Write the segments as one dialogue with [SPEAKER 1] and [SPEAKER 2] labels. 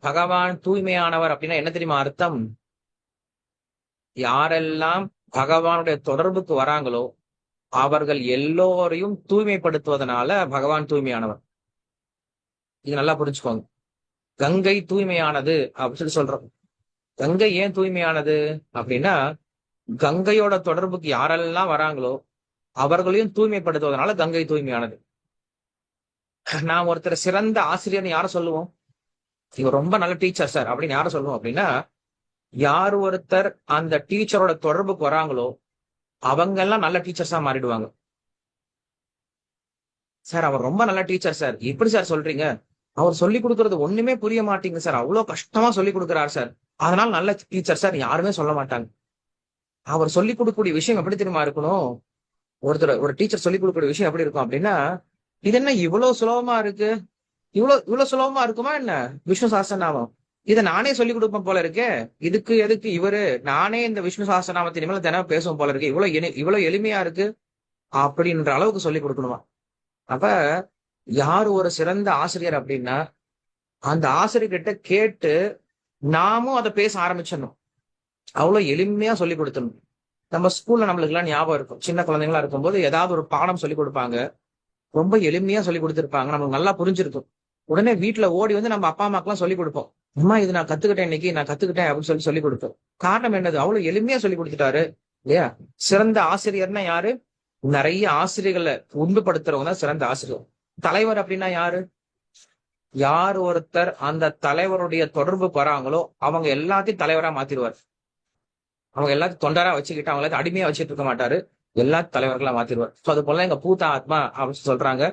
[SPEAKER 1] பகவான் தூய்மையானவர் அப்படின்னா என்ன தெரியுமா அர்த்தம்? யாரெல்லாம் பகவானுடைய தொடர்புக்கு வராங்களோ அவர்கள் எல்லோரையும் தூய்மைப்படுத்துவதனால பகவான் தூய்மையானவர். இது நல்லா புரிஞ்சுக்கோங்க. கங்கை தூய்மையானது அப்படின்னு சொல்லி சொல்றோம். கங்கை ஏன் தூய்மையானது அப்படின்னா கங்கையோட தொடர்புக்கு யாரெல்லாம் வராங்களோ அவர்களையும் தூய்மைப்படுத்துவதனால கங்கை தூய்மையானது. நாம் ஒருத்தர் சிறந்த ஆசிரியர்னு யார சொல்லுவோம்? இவர் ரொம்ப நல்ல டீச்சர் சார் அப்படின்னு யார சொல்லுவோம் அப்படின்னா யார் ஒருத்தர் அந்த டீச்சரோட தொடர்புக்கு வராங்களோ அவங்க எல்லாம் நல்ல டீச்சர்ஸா மாறிடுவாங்க. சார் அவர் ரொம்ப நல்ல டீச்சர் சார் எப்படி சார் சொல்றீங்க? அவர் சொல்லி கொடுக்கறது ஒண்ணுமே புரிய மாட்டீங்க சார் அவ்வளவு கஷ்டமா சொல்லி கொடுக்குறாரு சார் அதனால நல்ல டீச்சர் சார் யாருமே சொல்ல மாட்டாங்க. அவர் சொல்லி கொடுக்கக்கூடிய விஷயம் எப்படி தெரியுமா இருக்கணும்? ஒருத்தர் ஒரு டீச்சர் சொல்லி கொடுக்கக்கூடிய விஷயம் எப்படி இருக்கும் அப்படின்னா இது என்ன இவ்வளவு சுலபமா இருக்கு? இவ்வளவு இவ்வளவு சுலபமா இருக்குமா என்ன? விஷ்ணு சாஸ்திரநாமம். இதை நானே சொல்லி கொடுப்பேன் போல இருக்கே. இதுக்கு எதுக்கு இவரு? நானே இந்த விஷ்ணு சாஸ்திரநாமத்தின் மேல தினம் பேசுவோம் போல இருக்கு. இவ்வளவு எளி- இவ்வளவு எளிமையா இருக்கு. அப்படின்ற அளவுக்கு சொல்லி கொடுக்கணுமா? அப்ப யார் ஒரு சிறந்த ஆசிரியர் அப்படின்னா அந்த ஆசிரியர்கிட்ட கேட்டு நாமும் அதை பேச ஆரம்பிச்சிடணும். அவ்வளவு எளிமையா சொல்லி கொடுத்துடணும். நம்ம ஸ்கூல்ல நம்மளுக்கு எல்லாம் ஞாபகம் இருக்கும். சின்ன குழந்தைங்களா இருக்கும்போது ஏதாவது ஒரு பாடம் சொல்லி கொடுப்பாங்க. ரொம்ப எளிமையா சொல்லி கொடுத்திருப்பாங்க. நமக்கு நல்லா புரிஞ்சிருக்கும். உடனே வீட்டுல ஓடி வந்து நம்ம அப்பா அம்மாக்கெல்லாம் சொல்லி கொடுப்போம். அம்மா இது நான் கத்துக்கிட்டேன் இன்னைக்கு நான் கத்துக்கிட்டேன் அப்படின்னு சொல்லி சொல்லி கொடுப்போம். காரணம் என்னது? அவ்வளவு எளிமையா சொல்லி கொடுத்துட்டாரு. இல்லையா? சிறந்த ஆசிரியர்னா யாரு? நிறைய ஆசிரியர்களை உண்மைப்படுத்துறவங்க தான் சிறந்த ஆசிரியர். தலைவர் அப்படின்னா யாரு? யார் ஒருத்தர் அந்த தலைவருடைய தொடர்பு பெறாங்களோ அவங்க எல்லாத்தையும் தலைவரா மாத்திடுவார். அவங்க எல்லாத்தையும் தொண்டரா வச்சுக்கிட்டு அவங்க எல்லாத்தையும் அடிமையா வச்சுட்டு இருக்க மாட்டாரு. எல்லா தலைவர்களா மாத்திடுவார். சோ அது போல எங்க பூத்த ஆத்மா அப்படின்னு சொல்றாங்க.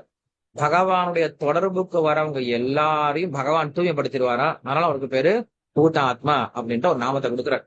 [SPEAKER 1] பகவானுடைய தொடர்புக்கு வரவங்க எல்லாரையும் பகவான் தூய்மைப்படுத்திடுவாரா? அதனால அவருக்கு பேரு பூத்த ஆத்மா அப்படின்ற ஒரு நாமத்தை கொடுக்குறார்.